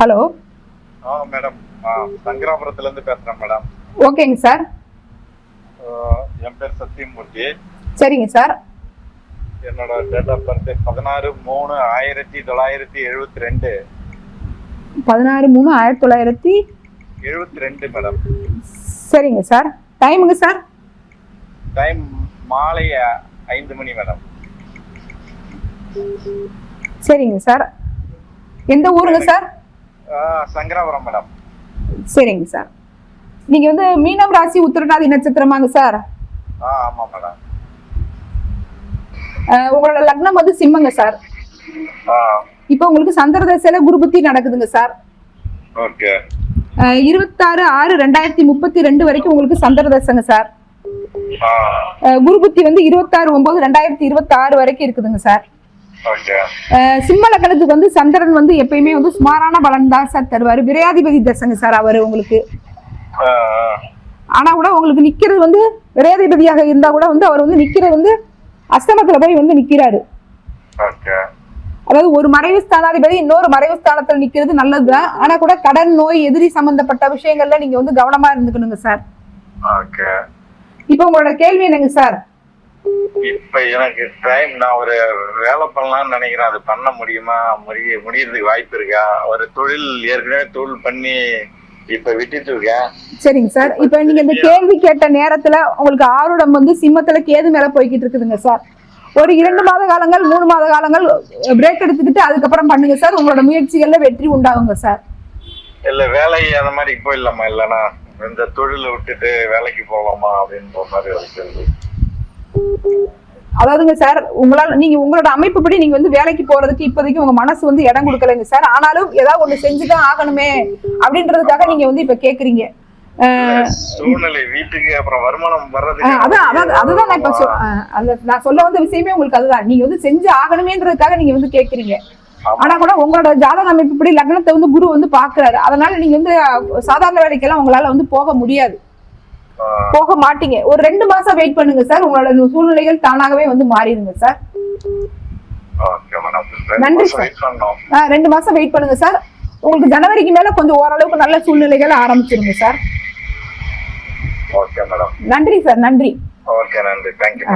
Hello. ஆ madam. ஆ சங்கராபுரத்துல இருந்து பேசுறேன் madam. ஓகேங்க சார். என் பேர் சத்தியமூர்த்தி. சரிங்க சார். என்னோட டேட் ஆஃப் பர்த் பதினாறு மூணு ஆயிரத்தி தொள்ளாயிரத்தி எழுபத்தி ரெண்டு பதினாறு மூணு ஆயிரத்தி தொள்ளாயிரத்தி எழுபத்தி ரெண்டு மேடம். சரிங்க சார். டைமுங்க சார்? டைம் மாலை ஐந்து மணி மேடம். சரிங்க சார். எந்த ஊருங்க சார்? சங்கராபுரம் மேடம். சரிங்க சார் நீங்க வந்து மீனம் ராசி உத்திரநாதி நட்சத்திரமாங்க சார் ஆமா மேடம். உங்களோட லக்னம் வந்து சிம்மங்க சார் இப்போ உங்களுக்கு சந்திர தசையில குரு புத்தி நடக்குதுங்க சார் ஓகே. இருபத்தாறு ஆறு ரெண்டாயிரத்தி முப்பத்தி ரெண்டு வரைக்கும் உங்களுக்கு சந்திர தசைங்க சார் ஆ. அஹ் குரு புத்தி வந்து இருபத்தாறு ஒன்பது ரெண்டாயிரத்தி இருபத்தி ஆறு வரைக்கும் இருக்குதுங்க சார் ஓகே அஹ் சிம்ம லக்னத்துக்கு வந்து சந்திரன் வந்து எப்பயுமே வந்து சுமாரான பலன் தான் சார் தருவாரு. விரையாதிபதி தசைங்க சார் அவர் உங்களுக்கு. ஆனா கூட உங்களுக்கு நிக்கிறது வந்து விரையாதிபதியாக இருந்தா கூட வந்து அவர் வந்து நிக்கிறது வந்து அஸ்தமத்துல போய் வந்து நிக்கிறாரு. அதாவது ஒரு மறைவு ஸ்தானாதிபதி இன்னொரு மறைவு ஸ்தானத்துல நிக்கிறது நல்லதுதான் ஆனா கூட கடன் நோய் எதிரி சம்பந்தப்பட்ட விஷயங்கள்ல நீங்க வந்து கவனமா இருந்துக்கணுங்க சார். இப்போ உங்களோட கேள்வி என்னங்க சார்? இப்ப எனக்கு டைம் நான் ஒரு வேலை பண்ணலாம்னு நினைக்கிறேன். அது பண்ண முடியுமா? முடிய முடியறதுக்கு வாய்ப்பு இருக்கா? ஒரு தொழில் ஏற்கனவே தொழில் பண்ணி இப்ப விட்டுட்டு இருக்கேன். சரிங்க சார். இப்போ நீங்க இந்த கேள்வி கேட்ட நேரத்துல உங்களுக்கு ஆருடம் வந்து சிம்மத்துல கேது மேல போய்கிட்டு இருக்குதுங்க சார். ஒரு இரண்டு மாத காலங்கள் மூணு மாத காலங்கள் பிரேக் எடுத்துக்கிட்டு அதுக்கப்புறம் பண்ணுங்க சார். உங்களோட முயற்சிகள்ல வெற்றி உண்டாகுங்க சார். இல்ல வேலை அந்த மாதிரி போயிடலாமா? இல்லைன்னா இந்த தொழிலை விட்டுட்டு வேலைக்கு போகலாமா அப்படின்ற மாதிரி ஒரு கேள்வி. அதாவதுங்க சார் உங்களால நீங்க உங்களோட அமைப்புப்படி நீங்க வந்து வேலைக்கு போறதுக்கு இப்போதைக்கு உங்க மனசு வந்து இடம் கொடுக்கலைங்க சார் ஆனாலும் ஏதாவது ஒண்ணு செஞ்சுதான் ஆகணுமே அப்படின்றதுக்காக நீங்க வந்து இப்ப கேக்குறீங்க. சூழ்நிலை வீட்டுக்கு அப்புறம் வருமானம் அஹ் வர்றதுக்கு அதான் அதுதான் நான் இப்ப நான் சொல்ல வந்த விஷயமே உங்களுக்கு அதுதான். நீங்க வந்து செஞ்சு ஆகணுமேன்றதுக்காக நீங்க வந்து கேக்குறீங்க. ஆனா கூட உங்களோட ஜாதக அமைப்புப்படி லக்னத்தை வந்து குரு வந்து பாக்குறாரு. அதனால நீங்க வந்து சாதாரண வேலைக்கெல்லாம் உங்களால வந்து போக முடியாது. போக மாட்டீங்க. ஒரு ரெண்டு மாசம் வெயிட் பண்ணுங்க சார் உங்களோட சூழ்நிலைகள் தானாகவே வந்து மாறிடுங்க சார் நன்றி சார். ரெண்டு மாசம் வெயிட் பண்ணுங்க சார் உங்களுக்கு ஜனவரிக்கு மேல கொஞ்சம் ஓரளவுக்கு நல்ல சூழ்நிலைகள் ஆரம்பிச்சிருங்க சார் நன்றி சார் நன்றி. ஓகே நன்றி. தேங்க்யூ.